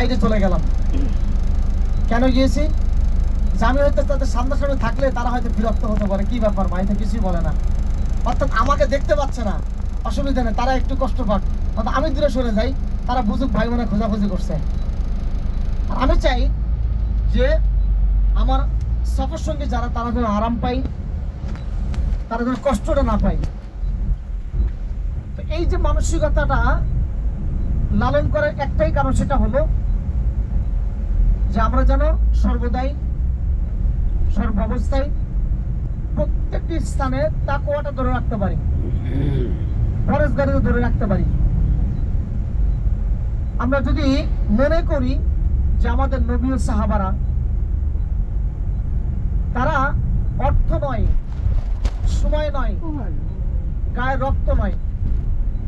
সাইডে চলে গেলাম। কেন গিয়েছি? যে আমি হয়তো তাদের সামনাসামনি থাকলে তারা হয়তো বিরক্ত হতে পারে। কি ব্যাপার ভাই? তো কিছুই বলে না। অর্থাৎ আমাকে দেখতে পাচ্ছে না। অসুবিধা নেই, তারা একটু কষ্ট পাক। অর্থাৎ আমি দূরে সরে যাই, তারা বুঝুক ভাই বোনে খোঁজাখুঁজি করছে। আমি চাই যে আমার সফর সঙ্গে যারা, তারা যেন আরাম পাই তারা যেন কষ্টটা না পায়। তো এই যে মানসিকতাটা লালন করার একটাই কারণ সেটা হলো যে আমরা যেন সর্বদাই, সর্বাবস্থায় প্রত্যেকটি স্থানে তাকুয়াটা ধরে রাখতে পারি। ফরেজগারিও ধরে রাখতে পারি। আমরা যদি মনে করি যে আমাদের নবী সাহাবারা, তারা অর্থ নয়, সময় নয়, গায়ে রক্ত নয়,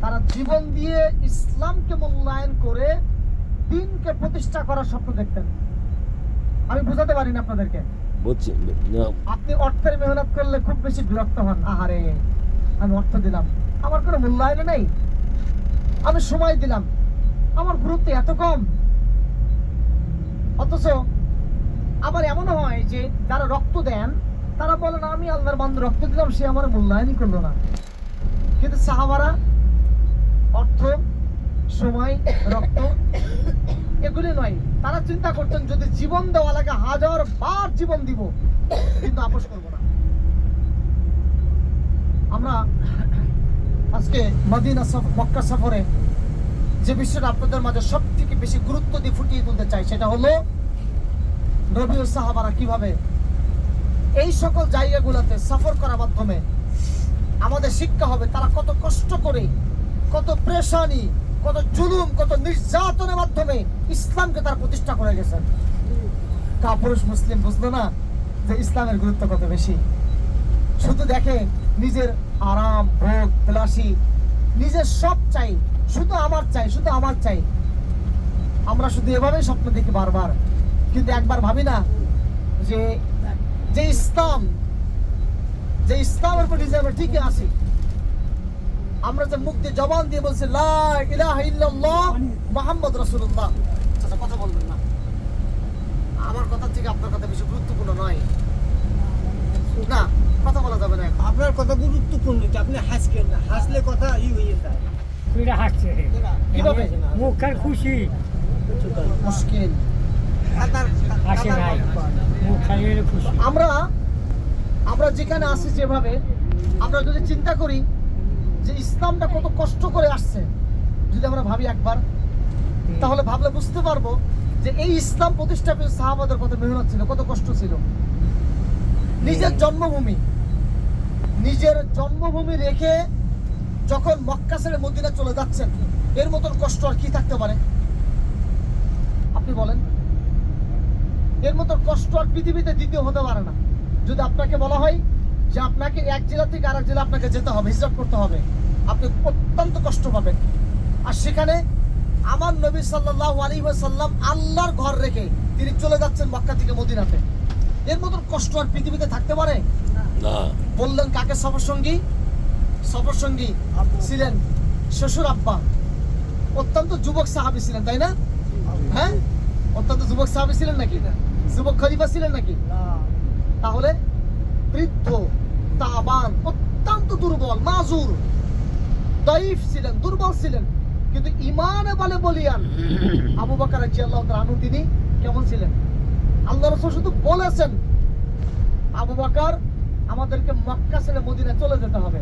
তারা জীবন দিয়ে ইসলামকে মূল্যায়ন করে দিনকে প্রতিষ্ঠা করার স্বপ্ন দেখতেন। আমি বোঝাতে পারি না আপনাদেরকে। বুঝছি আপনি অর্থের মেহনত করলে খুব বেশি বিরক্ত হন। আহারে আমি অর্থ দিলাম। আমার কোনো মূল্যায়ন নেই। আমি সময় দিলাম। আমার গুরুত্ব এত কম। অথচ আবার এমনও হয় যে যারা রক্ত দেন তারা বলে না আমি আল্লাহর বান্ধব রক্ত দিলাম সে আমার মূল্যায়নই করল না। কিন্তু সাহাবারা অর্থ সময় রক্ত এগুলি নয়। তারা চিন্তা করতেন যদি জীবন দেওয়া লাগে হাজার বার জীবন দিব, কিন্তু আপোষ করব না। আমরা আজকে মদিনা মক্কা সফরে যে বিষয়টা আপনাদের মাঝে সব থেকে বেশি গুরুত্ব দিয়ে ফুটিয়ে তুলতে চাই, সেটা হলো নবী সাহাবারা কীভাবে এই সকল জায়গাগুলোতে সফর করার মাধ্যমে আমাদের শিক্ষা হবে, তারা কত কষ্ট করে, কত প্রেশানি কত জুলুম, কত নির্যাতনের মাধ্যমে ইসলামকে তারা প্রতিষ্ঠা করে গেছেন কাপুরুষ, মুসলিম বুঝলো না যে ইসলামের গুরুত্ব কত বেশি? শুধু দেখে নিজের আরাম, ভোগ, বিলাসী, নিজের সব চাই, শুধু আমার চাই, শুধু আমার চাই। আমরা শুধু এভাবেই স্বপ্ন দেখি বারবার। কিন্তু একবার ভাবি না যে যে ইসলাম, যে ইসলামের উপর আমরা ঠিকই আছি আমরা যে মুখ দিয়ে জবান দিয়ে বলছি লা ইলাহা ইল্লাল্লাহ মুহাম্মদ রাসূলুল্লাহ। আচ্ছা কথা বলবেন না। আমার কথা থেকে আপনার কথা বেশি গুরুত্বপূর্ণ নয়। না কথা বলা যাবে না আপনার কথা গুরুত্বপূর্ণ যে আপনি হাসবেন না হাসলে কথা ই হয়ে যায়। তুইরা হাসছে কীভাবে? মুখের খুশি। মুশকিল। হাসে নাই। মুখ খালি খুশি। আমরা আমরা যেখানে আছি যেভাবে আমরা যদি চিন্তা করি যে ইসলামটা কত কষ্ট করে আসছে যদি আমরা ভাবি একবার তাহলে ভাবলে বুঝতে পারব যে এই ইসলাম প্রতিষ্ঠা পেয়ে সাহাবাদের কত মেহনত ছিল কত কষ্ট ছিল। নিজের জন্মভূমি নিজের জন্মভূমি রেখে যখন মক্কা ছেড়ে মদিনা চলে যাচ্ছেন এর মতন কষ্ট আর কি থাকতে পারে? আপনি বলেন। এর মতো কষ্ট আর পৃথিবীতে দ্বিতীয় হতে পারে না। যদি আপনাকে বলা হয় যে আপনাকে এক জেলা থেকে আরেক জেলা আপনাকে যেতে হবে হিসাব করতে হবে। আপনি অত্যন্ত কষ্ট পাবেন। আর সেখানে আমার নবী সাল্লাল্লাহু আলাইহি ওয়াসাল্লাম আল্লাহর ঘর রেখে তিনি চলে যাচ্ছেন মক্কা থেকে মদিনাতে। এর মতন কষ্ট আর পৃথিবীতে থাকতে পারে? বললেন কাকে সফর সঙ্গী? সফর সঙ্গী ছিলেন শ্বশুর আব্বা। অত্যন্ত যুবক সাহাবি ছিলেন তাই না? হ্যাঁ? অত্যন্ত যুবক সাহাবি ছিলেন নাকি? যুবক খলিফা ছিলেন নাকি? তাহলে বৃদ্ধ তাবান, অত্যন্ত দুর্বল, মাজুর। দাইফ ছিলেন, দুর্বল ছিলেন, কিন্তু ইমানে বলে বলিয়ান। আবু বকর রাদিয়াল্লাহু তাআলা তিনি কেমন ছিলেন? আল্লাহ রাসূল শুধু বলেছেন, আবু বকর, আমাদেরকে মক্কা ছেড়ে মদিনা চলে যেতে হবে।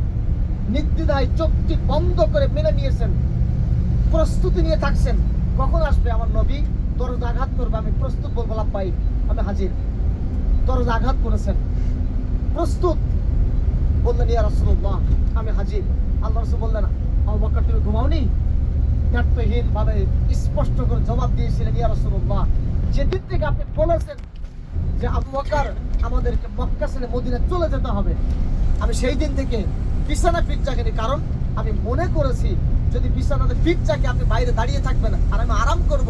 নির্দ্বিধায় চোখটি বন্ধ করে মেনে নিয়েছেন। প্রস্তুতি নিয়ে থাকছেন। কখন আসবে আমার নবী? দরজা আঘাত করবে, আমি প্রস্তুত বলব লাভ পাই আমি হাজির। দরজা আঘাত করেছেন। প্রস্তুত। বললেন, ইয়া রাসূলুল্লাহ, আমি হাজির। আল্লাহ রাসূল বললেন বকর, তুমি ঘুমাওনি? ব্যর্থহীন ভাবে স্পষ্ট করে জবাব দিয়েছিলেন, ইয়া রাসূলুল্লাহ, যেদিন থেকে আপনি বলেছেন যে আবু বকর আমাদেরকে মক্কা ছেড়ে মদিনা চলে যেতে হবে, আমি সেই দিন থেকে বিছানা পিঠ জাগিনি। কারণ আমি মনে করেছি, যদি বিছানাতে পিঠ জাগে, আপনি বাইরে দাঁড়িয়ে থাকবেন আর আমি আরাম করব।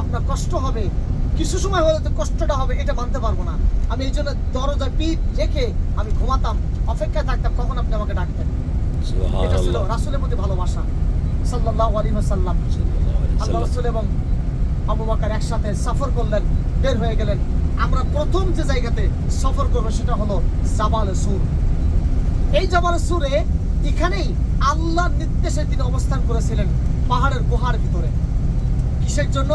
আপনার কষ্ট হবে কিছু সময় হলে তো কষ্টটা হবে এটা মানতে পারব না। আমি এই জন্য দরজায় পিঠ রেখে আমি ঘুমাতাম অপেক্ষায় থাকতাম কখন আপনি আমাকে ডাকতেন এটা ছিল রাসূলের প্রতি ভালোবাসা। সাল্লাল্লাহু আলাইহি ওয়াসাল্লাম। সাল্লাল্লাহু আল্লাহ সাল্লাম। রাসূল এবং আবু বকর একসাথে সফর করলেন বের হয়ে গেলেন। আমরা প্রথম যে জায়গাতে সফর করব সেটা হলো জাবাল সুর। এই জাবাল সুরে এখানেই আল্লাহর নির্দেশে তিনি অবস্থান করেছিলেন পাহাড়ের গুহার ভিতরে। কিসের জন্য?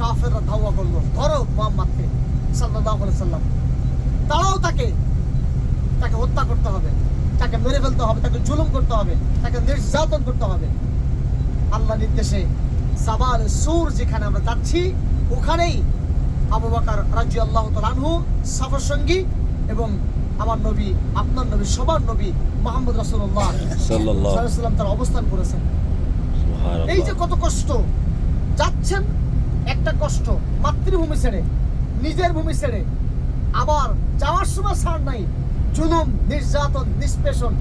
কাফেররা ধাওয়া করল। ধরো মোহাম্মদকে আলাইহি সাল্লাম। তারাও তাকে। তাকে হত্যা করতে হবে। তাকে মেরে ফেলতে হবে। তাকে জুলুম করতে হবে। তাকে নির্যাতন করতে হবে। আল্লাহ নির্দেশে সাবাল সুর যেখানে আমরা যাচ্ছি ওখানেই আবু বকর রাজি আল্লাহ আনহু সফর সঙ্গী এবং আমার নবী আপনার নবী সবার নবী মোহাম্মদ সাল্লাল্লাহু সাল্লাম তার অবস্থান করেছেন। এই যে কত কষ্ট। যাচ্ছেন একটা কষ্ট মাতৃভূমি ছেড়ে নিজের ভূমি ছেড়ে আবার যাওয়ার সময় ছাড় নাই জুলুম নির্যাতন নিষ্পেষণ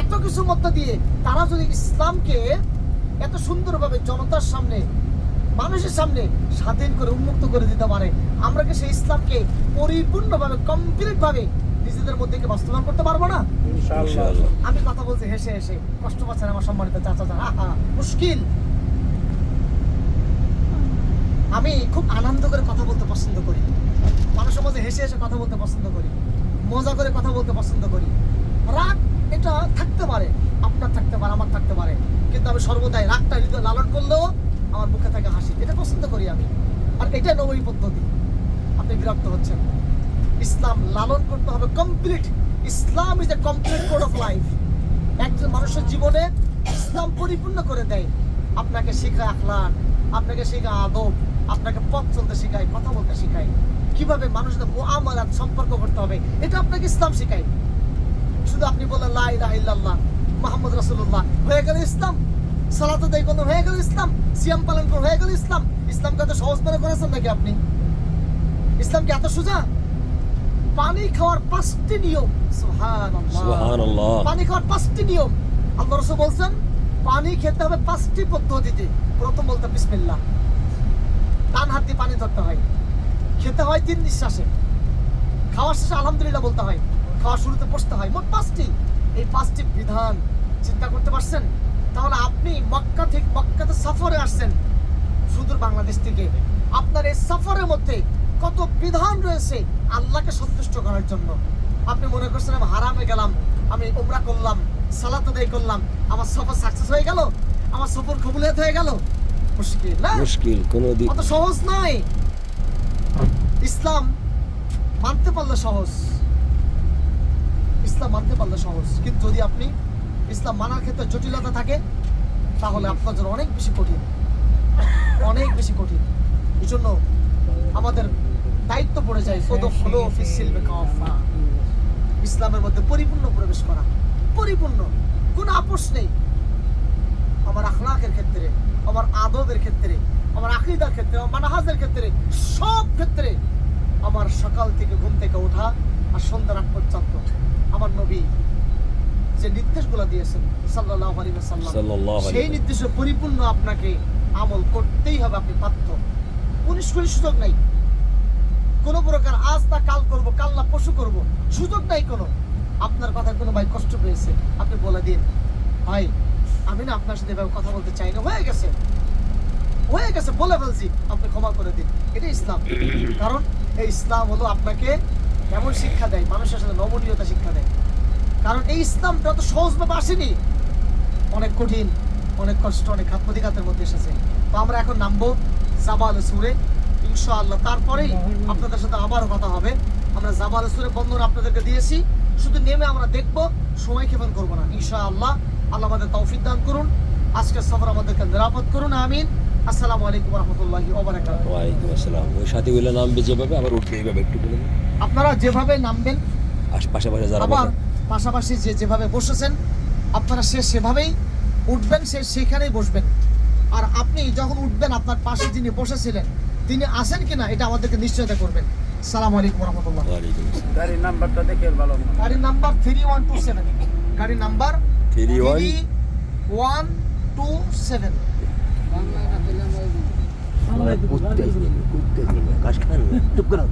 এত কিছুর মধ্য দিয়ে তারা যদি ইসলামকে এত সুন্দরভাবে জনতার সামনে মানুষের সামনে স্বাধীন করে উন্মুক্ত করে দিতে পারে আমরা কি সেই ইসলামকে পরিপূর্ণভাবে কমপ্লিট ভাবে নিজেদের মধ্যে কি বাস্তবায়ন করতে পারব না? আমি কথা বলছি হেসে হেসে কষ্ট পাচ্ছেন আমার সম্মানিত চাচা আহা মুশকিল। আমি খুব আনন্দ করে কথা বলতে পছন্দ করি। মানুষের মধ্যে হেসে হেসে কথা বলতে পছন্দ করি। মজা করে কথা বলতে পছন্দ করি। রাগ এটা থাকতে পারে, আপনার থাকতে পারে, আমার থাকতে পারে। কিন্তু আমি সর্বদাই রাগটা হৃদয় লালন করলেও আমার মুখে থাকে হাসি। এটা পছন্দ করি আমি। আর এটা নবী পদ্ধতি। আপনি বিরক্ত হচ্ছেন। ইসলাম লালন করতে হবে complete Islam is a complete code of life একজন মানুষের জীবনে ইসলাম পরিপূর্ণ করে দেয়। আপনাকে শেখায় আখলাক, আপনাকে শেখায় আদব। আপনাকে পথ চলতে শেখায় কথা বলতে শেখায় কীভাবে মানুষদের মুআমালাত সম্পর্ক করতে হবে এটা আপনাকে ইসলাম শেখায়। শুধু আপনি বললেন লা ইলাহা ইল্লাল্লাহ মুহাম্মদ রাসূলুল্লাহ। হয়ে গেল ইসলাম। সালাত আদায় হয়ে গেল ইসলাম। সিয়াম পালন করলেন হয়ে গেল ইসলাম। ইসলামকে এত সহজ মনে করেছেন নাকি আপনি? ইসলাম কি এত সোজা? পানি খাওয়ার পাঁচটি নিয়ম। সুবহানাল্লাহ। পানি খাওয়ার পাঁচটি নিয়ম। আল্লাহ রসুল বলছেন পানি খেতে হবে পাঁচটি পদ্ধতিতে। প্রথম বলতে বিসমিল্লাহ। ডান হাত দিয়ে পানি ধরতে হয়। খেতে হয় তিন নিঃশ্বাসে। খাওয়ার শেষে আলহামদুলিল্লাহ বলতে হয়, খাওয়ার শুরুতে বসতে হয়। মোট পাঁচটি। এই পাঁচটি বিধান চিন্তা করতে পারছেন? তাহলে আপনি মক্কা থেকে মক্কাতে সফরে আসছেন সুদূর বাংলাদেশ থেকে। আপনার এই সফরের মধ্যে কত বিধান রয়েছে আল্লাহকে সন্তুষ্ট করার জন্য? আপনি মনে করছেন, আমি হারামে গেলাম, আমি উমরা করলাম, সালাত আদায় করলাম, আমার সফর সাকসেস হয়ে গেল, আমার সফর কবুলিয়ত হয়ে গেল মুশকিল না? মুশকিল কোন দিক অত সহজ নয়। ইসলাম মানতে পারলে সহজ। ইসলাম মানতে পারলে সহজ। কিন্তু যদি আপনি ইসলাম মানার ক্ষেত্রে জটিলতা থাকে তাহলে আপনার জন্য অনেক বেশি কঠিন। অনেক বেশি কঠিন। এই জন্য আমাদের দায়িত্ব পড়ে যায় ইসলামের মধ্যে পরিপূর্ণ প্রবেশ করা। পরিপূর্ণ। কোনো আপোষ নেই। আমার আখলাকের ক্ষেত্রে আমার আদবের ক্ষেত্রে আমার আকিদার ক্ষেত্রে আমার মানাহাজের ক্ষেত্রে সব ক্ষেত্রে আমার সকাল থেকে ঘুম থেকে ওঠা আর সন্ধ্যা রাত পর্যন্ত আমার নবী যে নির্দেশগুলো দিয়েছেন ওয়াসাল্লাম সাল্লাল্লাহু আলাইহি সেই নির্দেশে পরিপূর্ণ আপনাকে আমল করতেই হবে আপনি বাধ্য। পুলিশ করি সুযোগ নাই। কোন প্রকার আজ না কাল করব কাল না পশু করব সুযোগ নাই কোনো। আপনার কথা কোনো ভাই কষ্ট পেয়েছে আপনি বলে দিন। ভাই আমি না আপনার সাথে এভাবে কথা বলতে চাই না। হয়ে গেছে। হয়ে গেছে, বলে ফেলছি। আপনি ক্ষমা করে দিন। এটা ইসলাম। কারণ এই ইসলাম হলো আপনাকে এমন শিক্ষা দেয়, মানুষের সাথে নমনীয়তা শিক্ষা দেয়। কারণ এই ইসলামটা তো সহজভাবে আসেনি। অনেক কঠিন, অনেক কষ্ট, অনেক ঘাত প্রতিঘাতের মধ্যে এসেছে। তো আমরা এখন নামবো জাবাল সুরে। ইনশাআল্লাহ তারপরেই আপনাদের সাথে আবারও কথা হবে। আমরা জাবাল সুরে বন্ধন আপনাদেরকে দিয়েছি। শুধু নেমে আমরা দেখব, সময় ক্ষেপণ করব না। ইনশাআল্লাহ আল্লাহ আমাদের তৌফিক দান করুন। আজকের সফর আমাদেরকে নিরাপদ করুন আমিন। আসসালামু আলাইকুম রহমতুল্লাহি ওয়ালাইকুম আসসালাম। ওই সাথীগুলো নামবে যেভাবে আবার উঠবে এইভাবে একটু বলে আপনারা যেভাবে নামবেন পাশাপাশি যারা আবার পাশাপাশি যে যেভাবে বসেছেন আপনারা সে সেভাবেই উঠবেন সে সেখানেই বসবেন। আর আপনি যখন উঠবেন আপনার পাশে যিনি বসেছিলেন তিনি আসেন কিনা এটা আমাদেরকে নিশ্চয়তা করবেন। সালাম আলাইকুম রহমতুল্লাহ। গাড়ির নাম্বারটা দেখে ভালো গাড়ির number three one two seven গাড়ির number three one one two seven কুত্তে কুত্তে কাশ খান চুপ করো।